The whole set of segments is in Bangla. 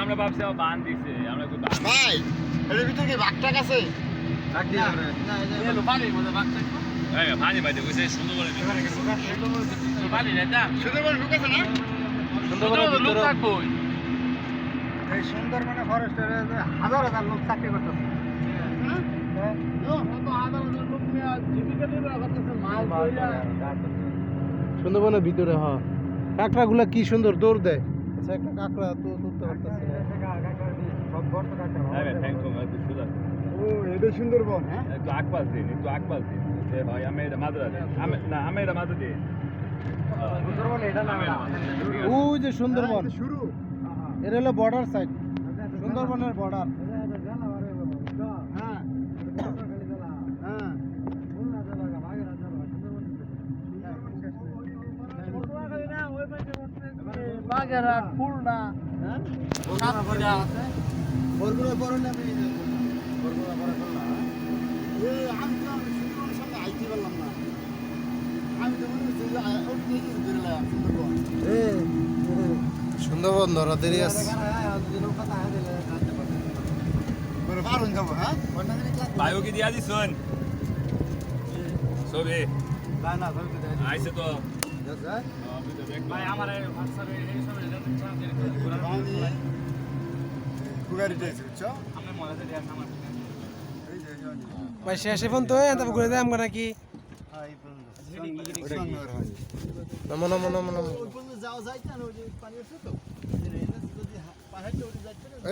আমরা ভাবছি বান দিছে আমরা ভাই এর ভিতরে কি আছে? পানি পানি সুন্দর করে ঢুকেছে না? লোক এই সুন্দরবনে ফরেস্টের হাজার হাজার লোক চাকরি করতেছে। সুন্দরবনের ভিতরে হ কাঁকড়া গুলা কি সুন্দর দৌড় দেয়। আচ্ছা একটা কাঁকড়া তো ধরতে পারতেছি না। থ্যাংক ইউ একটু ও এটা সুন্দরবন হ্যাঁ? একটু দিন একটু দিন। ভাই আমি এটা মাদ্রা দিন না আমি এটা মাদরা দিন সুন্দরবন এটা না ওই যে সুন্দরবন। শুরু। এটা হলো বর্ডার সাইড সুন্দরবনের বর্ডার হ্যাঁ হ্যাঁ বাগেরহাট খুলনা বরগুনা পরে না আমি বরগুনা তো আমি সুন্দরবনের আইতে পারলাম না। আমি তো মনে হচ্ছে সুন্দরবন। ধরা দেরি আছে। হ্যাঁ ক্লাস বায়ু কি দিয়া দিছুন দেয় আইছে তো। হ্যাঁ নমো নমো নমো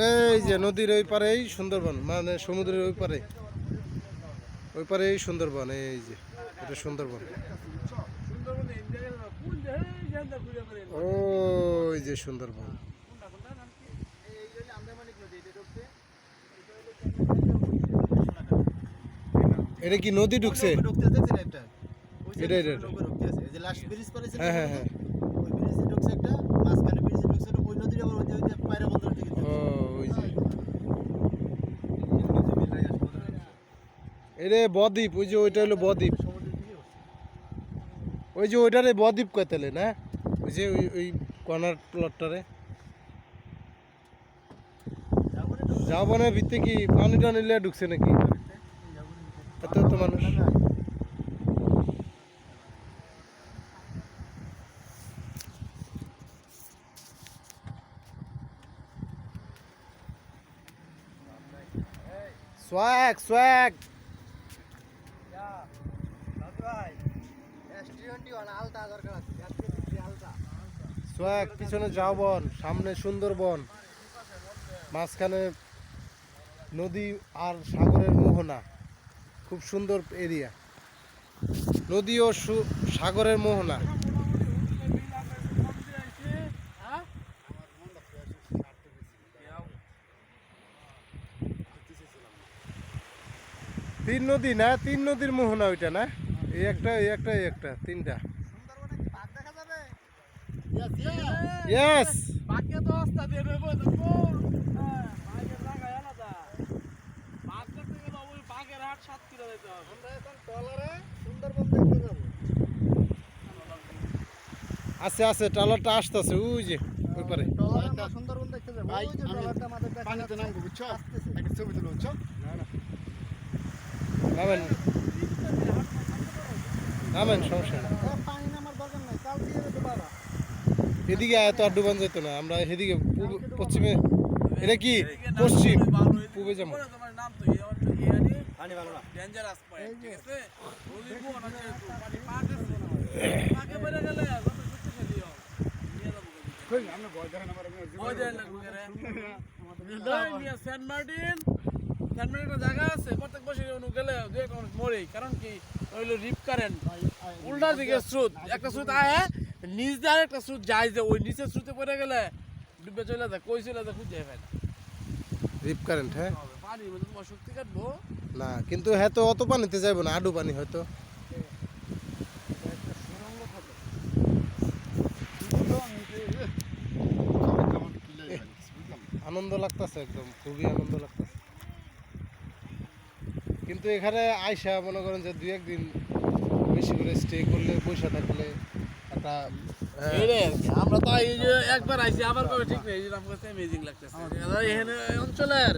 এই যে নদীর ওই পারেই সুন্দরবন মানে সমুদ্রের ওই পারে ওই পারেই সুন্দরবন, এই যে, এটা সুন্দরবন। ওই যে সুন্দরবন। এটা কি নদী ঢুকছে? এটা, হ্যাঁ হ্যাঁ হ্যাঁ। এটা বদ্বীপ ওই যে ওইটা হলো বদ্বীপ। ওই যে ওইটারে বদ্বীপ কয় তাহলে না? ওই যে ওই ওই কর্নার প্লটটারে জাবনের ভিতরে কি পানি টানি লিয়ে ঢুকছে নাকি? এত তো মানুষ। সোয়াগ সোয়াগ সোয়াগ পিছনে ঝাউবন সামনে সুন্দরবন মাঝখানে নদী আর সাগরের মোহনা। খুব সুন্দর এরিয়া। নদী ও সাগরের মোহনা। তিন নদী না? তিন নদীর মোহনা ওইটা না? এই একটা এই একটা এই একটা, তিনটা। ইয়েস বাকি তো অবস্থা দিয়ে রইব দেখো হ্যাঁ বাঘের জায়গায় আলাদা বাঘ দেখতে গেলে ওই বাঘের হাট সাতক্ষীরা যেতে হবে আমরা এখন ট্রলারে সুন্দরবন দেখতে যাব আছে আছে ট্রলারটা আসতেছে ওই যে ওই পারে। সুন্দরবন দেখতে যাব। ওই যে আমাদের পানিতে নামবো বুঝছ? একটা ছবি তুলো বুঝছ? নামেন নামেন সমস্যা নেই। এদিকে আয় তো আর ডুবান যেত না আমরা এদিকে পূব- পশ্চিমে এটা কি পশ্চিম পূবে যেমন তোমার নাম তো এই অঞ্চল ইয়ানি পানি ভালো না ডেঞ্জারাস পয়েন্ট ঠিক আছে নদীর কোন আছে পানি পাক আছে পাকে বেরে গেলে যত শক্তিশালী হোক নিয়ে যাবো কই আমরা ভয় দেখেন আমার ওই যে লাগবে রে ওই নিয়ে সেন্ট মার্টিন সেন্ট মার্টিন একটা জায়গা আছে প্রত্যেক বছর অনু গেলে দুই একটা মানুষ মরে কারণ কি হইলো রিপ কারেন্ট উল্টা দিকে স্রোত একটা স্রোত আয় নিচ দিয়ে একটা স্রোত যায় যে ওই নিচের স্রোতে পড়ে গেলে ডুবে চলে যায় কই চলে যায় খুঁজে পায় না। রিপ কারেন্ট হ্যাঁ? পানি বলতে তোমার শক্তি কাটবো। না কিন্তু হ্যাঁ তো অত পানিতে যাইব না আডু পানি হয়তো। আনন্দ লাগতেছে একদম খুবই আনন্দ লাগতেছে। কিন্তু এখানে আইসা মনে করেন যে দুই একদিন বেশি করে স্টে করলে পয়সা থাকলে একটা হ্যাঁ। আমরা তো এই যে একবার আইছি আবার কবে ঠিক নেই? আমার কাছে অ্যামেজিং লাগতেছে। এখানে অঞ্চলের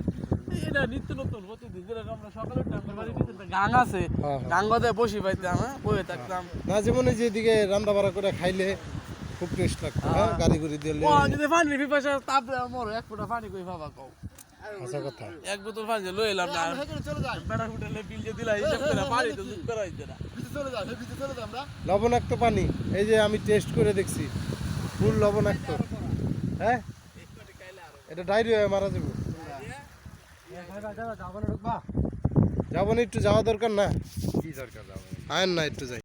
এটা নিত্য নতুন প্রতিদিন যেরকম আমরা সকালে গাং আছে হ্যাঁ, হ্যাঁ। গাঙ্গতে বসি পাইতাম হ্যাঁ বসে থাকতাম। না যেমন এই যে এদিকে রান্না বাড়া করে খাইলে খুব টেস্ট লাগতো গাড়ি গুড়ি দিলে যদি পানি পিপাসা তাপ মরো এক ফোঁটা পানি কই ভাবা কও? আচ্ছা কথা। এক বোতল পানি লই এলাম না। আমরা সেখানে চলে যাই। বেড়া ফুটালে বিল যে দিলা হিসাব করে পানি তো জুত করা হইতে না। চলে যাই ভিতরে চলে যাই আমরা। লবণাক্ত পানি। এই যে আমি টেস্ট করে দেখছি ফুল লবণাক্ত। হ্যাঁ? এটা ডায়রিয়া হয়ে মারা যাবে। যাব না একটু যাওয়া দরকার না? কি দরকার যাব? আয়েন না একটু যাই।